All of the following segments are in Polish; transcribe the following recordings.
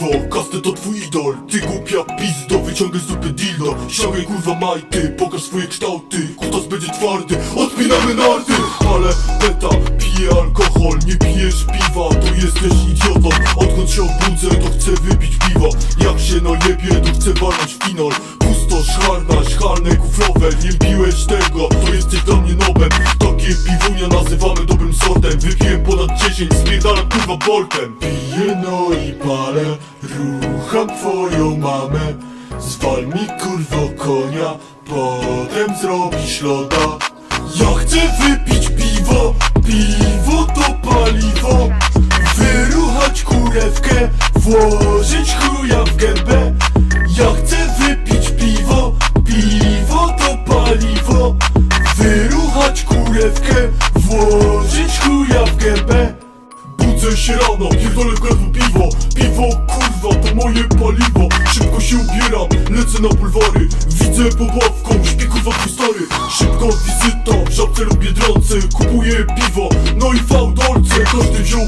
piwo Kasty to twój idol, ty głupia pizdo Wyciągaj sobie dildo. Siagaj kurwa majty, pokaż swoje kształty. Kutas będzie twardy, odpinamy narty. Ale beta, pije alkohol Nie pijesz piwa, to jesteś idiotą. Odkąd się obudzę, to chcę wypić piwo. Jak się najebie, to chcę walnąć w finol Pusto, szarna, szkalne, kuflowe. Nie piłeś tego, to jesteś dla mnie boltem. Piję no i palę, rucham twoją mamę. Zwal mi kurwo konia, potem zrobisz loda. Ja chcę wypić piwo, piwo to paliwo. Wyruchać kurewkę, włożyć chuja w gębę. Ja chcę wypić Budzę się rano, pierdolę w gardło piwo. Piwo, kurwa, to moje paliwo. Szybko się ubieram, lecę na bulwary. Widzę pod ławką, śpi kurwa stary Szybko wizyta, w żabce lub biedronce Kupuję piwo, no i fałdolce. Każdy wziął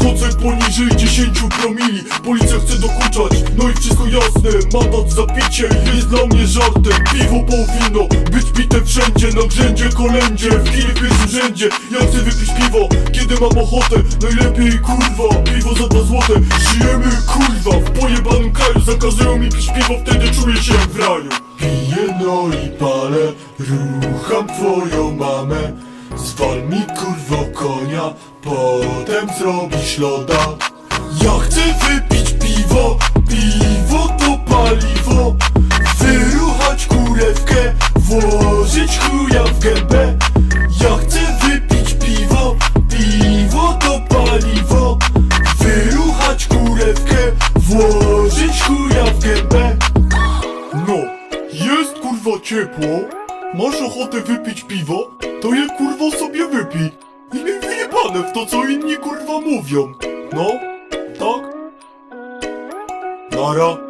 schodzę poniżej 10 promili. Policja chce dokuczać, no i wszystko jasne. Mandat za picie jest dla mnie żartem. Piwo powinno być pite wszędzie Na grzędzie, kolędzie, w kinie w pierwszym rzędzie. Ja chcę wypić piwo, kiedy mam ochotę. Najlepiej kurwa, piwo za dwa złote. Żyjemy kurwa, w pojebanym kraju. Zakazują mi pić piwo, wtedy czuję się w raju. Piję no i palę, rucham twoją mamę Zwal mi kurwo konia, potem zrobisz loda. Ja chcę wypić piwo, piwo to paliwo. Wyruchać kurewkę, włożyć chuja w gębę. Ja chcę wypić piwo, piwo to paliwo. Wyruchać kurewkę, włożyć chuja w gębę. No, jest kurwa ciepło. Masz ochotę wypić piwo? To je kurwa sobie wypij. I mi wyjebane w to co inni kurwa mówią. No, tak? Nara